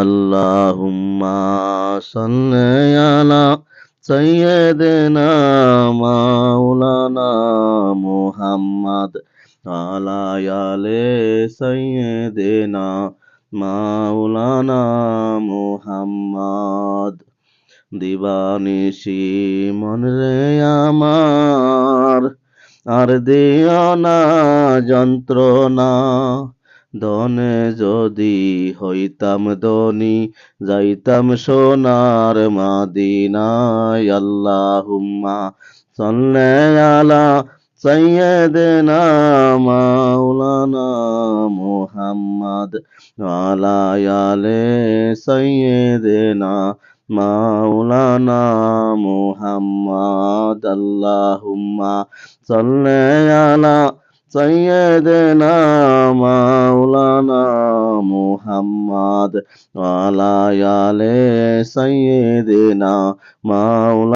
আল্লাহুম্মা সাল্লি আলা সাইয়্যিদিনা মাওলানা মুহাম্মদ দিবানিশি মনরে আমার আর দিও না যন্ত্রণা। ধনে যদি হইতাম ধনী, যাইতাম সোনার মাদিনায়। আল্লাহুম্মা সাল্লি আলা সাইয়্যিদিনা মাওলানা মুহাম্মদ আলা আলি সাইয়্যিদিনা মাওলানা মুহাম্মদ। আল্লাহুম্মা সাল্লি আলা সাইয়্যিদিনা মাওলানা মুহাম্মদ আলা আলি সাইয়্যিদিনা মাওলানা